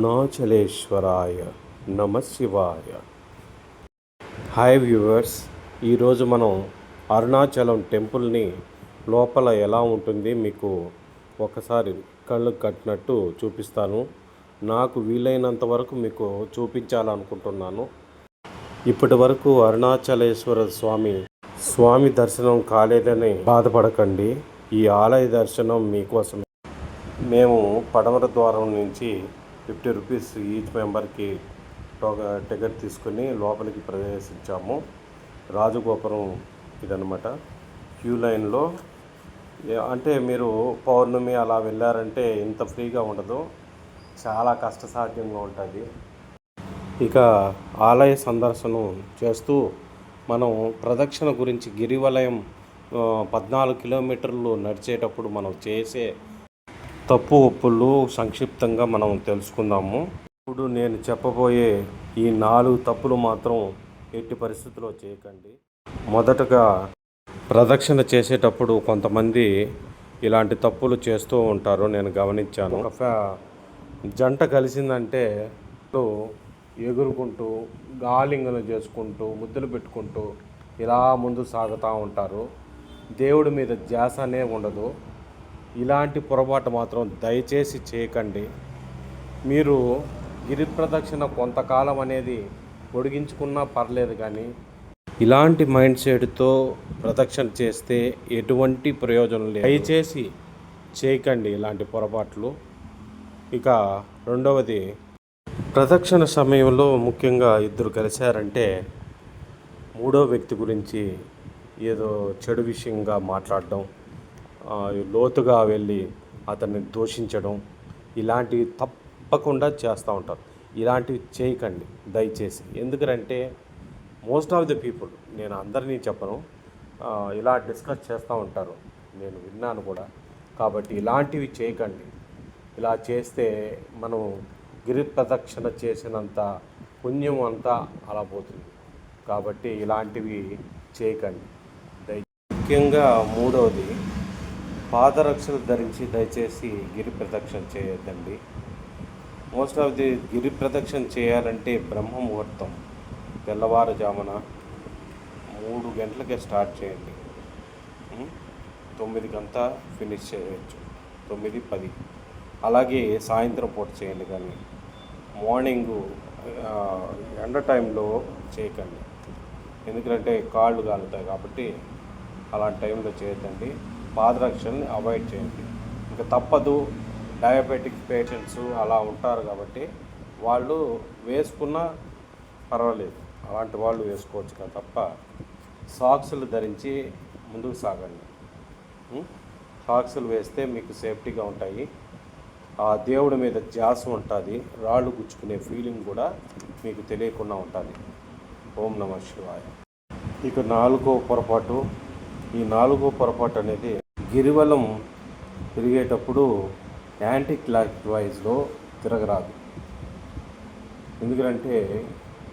అరుణాచలేశ్వరాయ నమ శివాయ. Hi viewers ఈరోజు మనం అరుణాచలం టెంపుల్ని లోపల ఎలా ఉంటుంది మీకు ఒకసారి కళ్ళు కట్టినట్టు చూపిస్తాను. నాకు వీలైనంత వరకు మీకు చూపించాలనుకుంటున్నాను. ఇప్పటి వరకు అరుణాచలేశ్వర స్వామి స్వామి దర్శనం కాలేదని బాధపడకండి. ఈ ఆలయ దర్శనం మీకోసం మేము పడమర ద్వారం నుంచి ఫిఫ్టీ రూపీస్ ఈచ్ మెంబర్కి టోక టికెట్ తీసుకుని లోపలికి ప్రవేశించాము. రాజగోపురం ఇదనమాట క్యూ లైన్లో అంటే మీరు పౌర్ణమి అలా వెళ్ళారంటే ఇంత ఫ్రీగా ఉండదు. చాలా కష్టసాధ్యంగా ఉంటుంది. ఇక ఆలయ సందర్శనం చేస్తూ మనం ప్రదక్షిణ గురించి గిరివలయం పద్నాలుగు కిలోమీటర్లు నడిచేటప్పుడు మనం చేసే తప్పు ఒప్పులు సంక్షిప్తంగా మనం తెలుసుకుందాము. ఇప్పుడు నేను చెప్పబోయే ఈ నాలుగు తప్పులు మాత్రం ఎట్టి పరిస్థితుల్లో చేయకండి. మొదటగా ప్రదక్షిణ చేసేటప్పుడు కొంతమంది ఇలాంటి తప్పులు చేస్తూ ఉంటారు నేను గమనించాను. ఒక జంట కలిసిందంటే ఎగురుకుంటూ గాలింగలు చేసుకుంటూ ముద్దులు పెట్టుకుంటూ ఇలా ముందు సాగుతూ ఉంటారు. దేవుడి మీద ధ్యాసనే ఉండదు. ఇలాంటి పొరపాటు మాత్రం దయచేసి చేయకండి. మీరు గిరి ప్రదక్షిణ కొంతకాలం అనేది పొడిగించుకున్నా పర్లేదు కానీ ఇలాంటి మైండ్ సెట్తో ప్రదక్షిణ చేస్తే ఎటువంటి ప్రయోజనం లేదు. దయచేసి చేయకండి ఇలాంటి పొరపాట్లు. ఇక రెండవది ప్రదక్షిణ సమయంలో ముఖ్యంగా ఇద్దరు కలిశారంటే మూడో వ్యక్తి గురించి ఏదో చెడు విషయంగా మాట్లాడడం లోతుగా వెళ్ళి అతన్ని దూషించడం ఇలాంటివి తప్పకుండా చేస్తూ ఉంటారు. ఇలాంటివి చేయకండి దయచేసి. ఎందుకంటే మోస్ట్ ఆఫ్ ది పీపుల్ నేను అందరినీ చెప్పను ఇలా డిస్కస్ చేస్తూ ఉంటారు. నేను విన్నాను కూడా. కాబట్టి ఇలాంటివి చేయకండి. ఇలా చేస్తే మనం గిరి ప్రదక్షిణ చేసినంత పుణ్యం అంతా అలా పోతుంది. కాబట్టి ఇలాంటివి చేయకండి. ముఖ్యంగా మూడవది పాదరక్షలు ధరించి దయచేసి గిరి ప్రదక్షిణ చేయొద్దండి. మోస్ట్ ఆఫ్ ది గిరి ప్రదక్షిణ చేయాలంటే బ్రహ్మ ముహూర్తం తెల్లవారుజామున మూడు గంటలకే స్టార్ట్ చేయండి. తొమ్మిదికంతా ఫినిష్ చేయవచ్చు తొమ్మిది పది. అలాగే సాయంత్రం పూట చేయండి కానీ. మార్నింగ్ ఎండ టైంలో చేయకండి. ఎందుకంటే కాళ్ళు కాలుతాయి కాబట్టి అలాంటి టైంలో చేయొద్దండి. పాదరక్షల్ని అవాయిడ్ చేయండి. ఇంకా తప్పదు డయాబెటిక్ పేషెంట్స్ అలా ఉంటారు కాబట్టి వాళ్ళు వేసుకున్నా పర్వాలేదు. అలాంటి వాళ్ళు వేసుకోవచ్చు కదా తప్ప సాక్సులు ధరించి ముందుకు సాగండి. సాక్సులు వేస్తే మీకు సేఫ్టీగా ఉంటాయి. ఆ దేవుడి మీద జాస్ ఉంటుంది రాళ్ళు గుచ్చుకునే ఫీలింగ్ కూడా మీకు తెలియకుండా ఉంటుంది. ఓం నమ శివాయ. ఇక నాలుగో పొరపాటు ఈ నాలుగో పొరపాటు అనేది గిరివలం తిరిగేటప్పుడు యాంటీ క్లాక్ వైజ్లో తిరగరాదు. ఎందుకంటే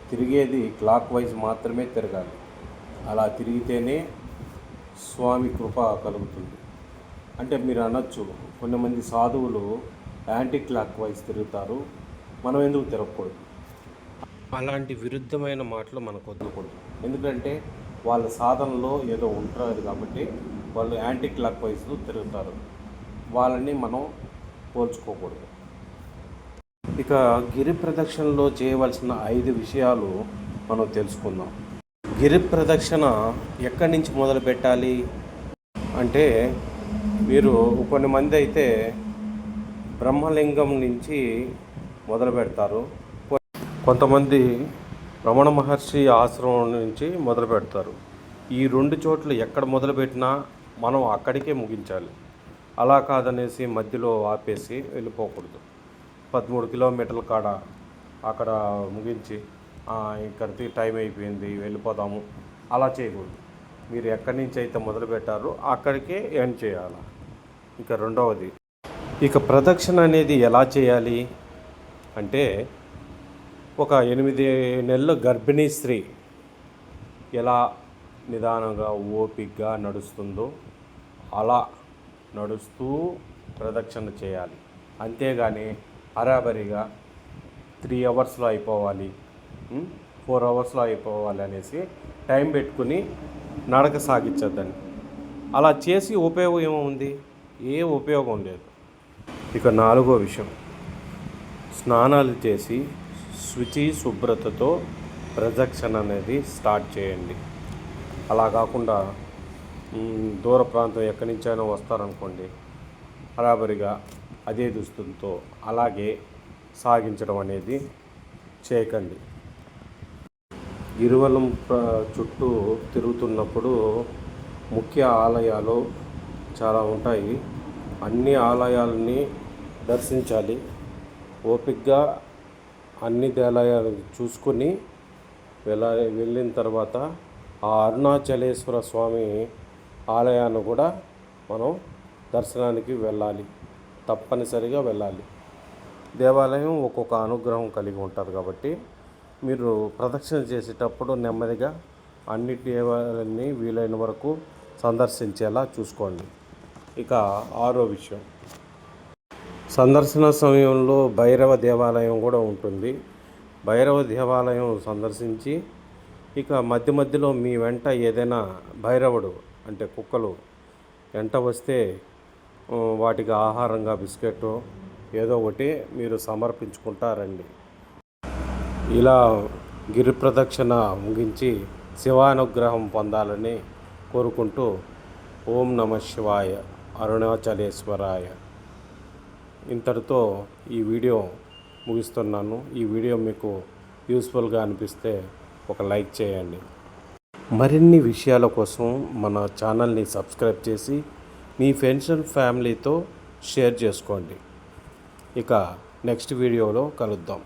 తిరిగేది క్లాక్ వైజ్ మాత్రమే తిరగాలి. అలా తిరిగితేనే స్వామి కృప కలుగుతుంది. అంటే మీరు అనొచ్చు కొంతమంది సాధువులు యాంటీ క్లాక్ వైజ్ తిరుగుతారు మనం ఎందుకు తిరగకూడదు? అలాంటి విరుద్ధమైన మాటలు మనకు వద్దకూడదు ఎందుకంటే వాళ్ళ సాధనలో ఏదో ఉంటారు కాబట్టి వాళ్ళు యాంటీ క్లాక్ వైజ్లో తిరుగుతారు. వాళ్ళని మనం పోల్చుకోకూడదు. ఇక గిరి ప్రదక్షిణలో చేయవలసిన ఐదు విషయాలు మనం తెలుసుకుందాం. గిరి ప్రదక్షిణ ఎక్కడి నుంచి మొదలు పెట్టాలి? అంటే మీరు కొన్ని మంది అయితే బ్రహ్మలింగం నుంచి మొదలు పెడతారు. కొంతమంది రమణ మహర్షి ఆశ్రమం నుంచి మొదలు పెడతారు. ఈ రెండు చోట్ల ఎక్కడ మొదలుపెట్టినా మనం అక్కడికే ముగించాలి. అలా కాదనేసి మధ్యలో ఆపేసి వెళ్ళిపోకూడదు. పదమూడు కిలోమీటర్ల కాడ అక్కడ ముగించి ఇక్కడికి టైం అయిపోయింది వెళ్ళిపోదాము. అలా చేయకూడదు. మీరు ఎక్కడి నుంచి అయితే మొదలు పెట్టారో అక్కడికే ఎండ్ చేయాలి? ఇక రెండవది ఇక ప్రదక్షిణ అనేది ఎలా చేయాలి? అంటే ఒక ఎనిమిది నెలల గర్భిణీ స్త్రీ ఎలా నిదానంగా ఓపికగా నడుస్తుందో అలా నడుస్తూ ప్రదక్షిణ చేయాలి. అంతేగాని హరాబరిగా త్రీ అవర్స్లో అయిపోవాలి ఫోర్ అవర్స్లో అయిపోవాలి అనేసి టైం పెట్టుకుని నడక సాగించద్దని అలా చేసి ఉపయోగం ఏముంది ఏ ఉపయోగం లేదు. ఇక నాలుగో విషయం. స్నానాలు చేసి శుచి శుభ్రతతో ప్రదక్షిణ అనేది స్టార్ట్ చేయండి. అలా కాకుండా దూర ప్రాంతం ఎక్కడి నుంచైనా వస్తారనుకోండి హరాబరిగా అదే దుస్తులతో అలాగే సాగించడం అనేది చేయకండి. గిరివలం చుట్టూ తిరుగుతున్నప్పుడు ముఖ్య ఆలయాలు చాలా ఉంటాయి. అన్ని ఆలయాలని దర్శించాలి. ఓపిక్గా అన్ని దేవాలయాలు చూసుకుని వెళ్ళ వెళ్ళిన తర్వాత ఆ అరుణాచలేశ్వర స్వామి ఆలయాన్ని కూడా మనం దర్శనానికి వెళ్ళాలి. తప్పనిసరిగా వెళ్ళాలి. దేవాలయం ఒక్కొక్క అనుగ్రహం కలిగి ఉంటుంది కాబట్టి మీరు ప్రదక్షిణ చేసేటప్పుడు నెమ్మదిగా అన్ని దేవాలయాన్ని వీలైన వరకు సందర్శించేలా చూసుకోండి. ఇక ఆరో విషయం. సందర్శన సమయంలో భైరవ దేవాలయం కూడా ఉంటుంది. భైరవ దేవాలయం సందర్శించి ఇక మధ్య మధ్యలో మీ వెంట ఏదైనా భైరవుడు అంటే కుక్కలు వెంట వస్తే వాటికి ఆహారంగా బిస్కెట్ ఏదో ఒకటి మీరు సమర్పించుకుంటారండి ఇలా గిరి ప్రదక్షిణ ముగించి శివానుగ్రహం పొందాలని కోరుకుంటూ ఓం నమ శివాయ అరుణాచలేశ్వరాయ. ఇంతటితో ఈ వీడియో ముగిస్తున్నాను. ఈ వీడియో మీకు యూస్ఫుల్గా అనిపిస్తే ఒక లైక్ చేయండి. మరిన్ని విషయాల కోసం మన ఛానల్ని సబ్స్క్రైబ్ చేసి మీ ఫ్రెండ్స్ అండ్ ఫ్యామిలీతో షేర్ చేసుకోండి. ఇక నెక్స్ట్ వీడియోలో కలుద్దాం.